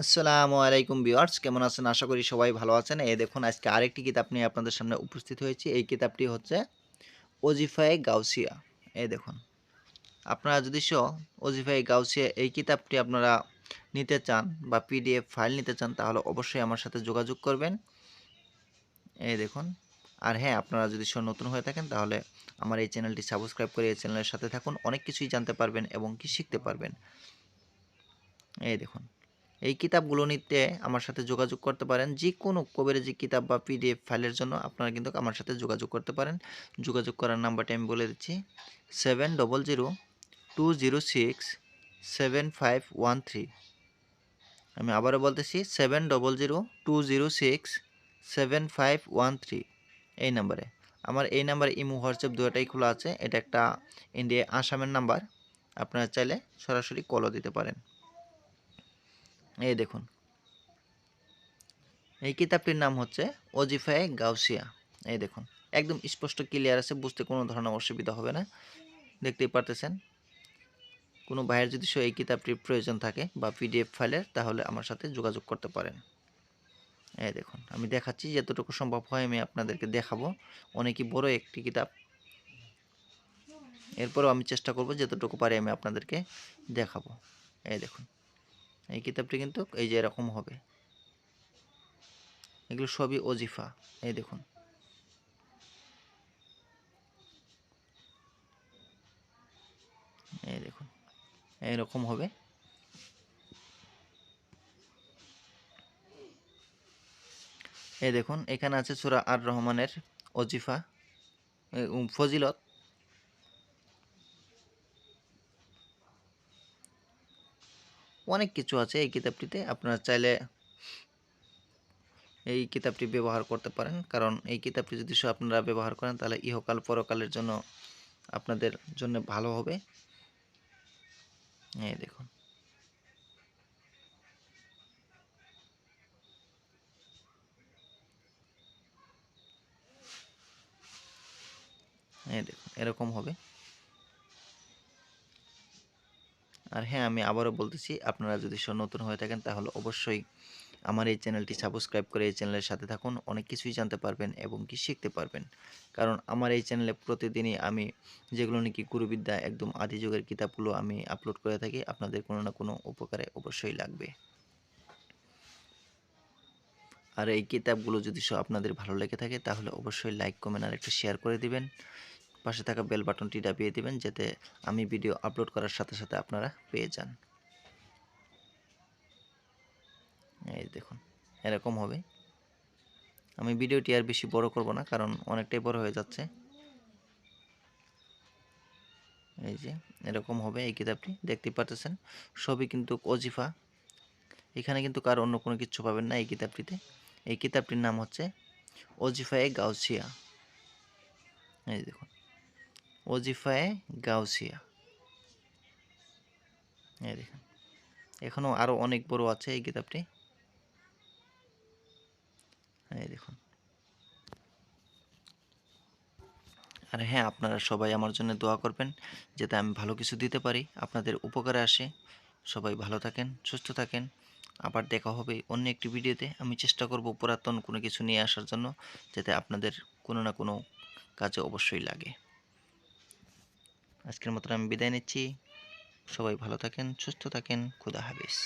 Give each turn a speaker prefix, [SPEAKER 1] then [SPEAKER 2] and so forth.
[SPEAKER 1] আসসালামু আলাইকুম ভিউয়ার্স, কেমন আছেন? আশা করি সবাই ভালো আছেন। এই দেখুন, আজকে আরেকটি কিতাব নিয়ে আপনাদের সামনে উপস্থিত হয়েছি। এই কিতাবটি হচ্ছে ওজিফাই গাউসিয়া। এই দেখুন, আপনারা যদি সহ ওজিফাই গাউসিয়া এই কিতাবটি আপনারা নিতে চান বা পিডিএফ ফাইল নিতে চান, তাহলে অবশ্যই আমার সাথে যোগাযোগ করবেন। এই দেখুন, আর হ্যাঁ আপনারা যদি সহ নতুন হয়ে থাকেন, তাহলে আমার এই চ্যানেলটি সাবস্ক্রাইব করে এই চ্যানেলের সাথে থাকুন। অনেক কিছুই জানতে পারবেন এবং কি শিখতে পারবেন। এই দেখুন এই কিতাবগুলো নিতে আমার সাথে যোগাযোগ করতে পারেন। যে কোনো কবিরাজি কিতাব বা পিডিএফ ফাইলের জন্য আপনারা কিন্তু আমার সাথে যোগাযোগ করতে পারেন। যোগাযোগ করার নাম্বারটি আমি বলে দিচ্ছি। Seven double zero two zero six seven five one three আমি আবারও বলতেছি seven double zero two zero six seven five one three এই নাম্বারে। আমার এই নাম্বারে ইমো, হোয়াটসঅ্যাপ দুটাই খোলা আছে। এটা একটা ইন্ডিয়া আসামের নাম্বার। আপনারা চাইলে সরাসরি কলও দিতে পারেন। এই দেখুন। এই কিতাবটির নাম হচ্ছে ওজিফায়ে গাউসিয়া। এই দেখুন, একদম স্পষ্ট ক্লিয়ার আছে, বুঝতে কোনো ধরনের অসুবিধা হবে না। দেখতেই পারতেছেন। কোনো ভাইয়ের যদি সে এই কিতাবটির প্রয়োজন থাকে বা পিডিএফ ফাইলের, তাহলে আমার সাথে যোগাযোগ করতে পারেন। এই দেখুন, আমি দেখাচ্ছি, যতটুকু সম্ভব হয় আমি আপনাদেরকে দেখাবো। অনেকই বড় একটি কিতাব। এরপরও আমি চেষ্টা করব, যতটুকু পারি আমি আপনাদেরকে দেখাবো। এই দেখুন এই কিতাবটি কিন্তু এই যে এরকম হবে। এগুলো সবই অজিফা এই দেখুন। এই দেখুন। এইরকম হবে। এই দেখুন, এখানে আছে সুরা আর রহমানের অজিফা ফজিলত। অনেক কিছু আছে এই কিতাবটিতে। আপনারা চাইলে এই কিতাবটি ব্যবহার করতে পারেন। কারণ এই কিতাবটি যদি আপনারা ব্যবহার করেন, তাহলে ইহকাল পরকালের জন্য আপনাদের জন্য ভালো হবে। এই দেখুন। এই দেখুন, এরকম হবে। আর হ্যাঁ আমি আবারও বলতেছি, আপনারা যদি নতুন হয়ে থাকেন, তাহলে অবশ্যই আমার এই চ্যানেলটি সাবস্ক্রাইব করে এই চ্যানেলের সাথে থাকুন। অনেক কিছুই জানতে পারবেন এবং কি শিখতে পারবেন। কারণ আমার এই চ্যানেলে প্রতিদিনই আমি যেগুলো নাকি গুরুবিদ্যা, একদম আদি যুগের কিতাবগুলো আমি আপলোড করে থাকি, আপনাদের কোনো না কোনো উপকারে অবশ্যই লাগবে। আর এই কিতাবগুলো যদি সব আপনাদের ভালো লেগে থাকে, তাহলে অবশ্যই লাইক কমেন্ট আর একটু শেয়ার করে দিবেন। পাশে থাকা বেল বাটনটি দাবিয়ে দিবেন যাতে আমি ভিডিও আপলোড করার সাথে সাথে আপনারা পেয়ে যান। এই দেখুন, এরকম হবে। আমি ভিডিওটি আর বেশি বড় করব না, কারণ অনেকটাই বড় হয়ে যাচ্ছে। এই যে, এরকম হবে এই কিতাবটি, দেখতে পাচ্ছেন? সবই কিন্তু অজিফা এখানে কিন্তু কার অন্য কোনো কিছু পাবেন না এই কিতাবটিতে। এই কিতাবটির নাম হচ্ছে অজিফায়ে গাউসিয়া। এই দেখুন ওজিফায়ে গাউসিয়া। এই দেখুন। এখনও আরও অনেক বড় আছে এই কিতাবটি। এই দেখুন। আর হ্যাঁ আপনারা সবাই আমার জন্য দোয়া করবেন যাতে আমি ভালো কিছু দিতে পারি। আপনাদের উপকারে আসে। সবাই ভালো থাকেন, সুস্থ থাকেন। আবার দেখা হবে অন্য একটি ভিডিওতে। আমি চেষ্টা করব পুরাতন কোনো কিছু নিয়ে আসার জন্য যাতে আপনাদের কোনো না কোনো কাজে অবশ্যই লাগে। আজকের মতো আমি বিদায় নিচ্ছি। সবাই ভালো থাকেন সুস্থ থাকেন। খুদা হাফিজ।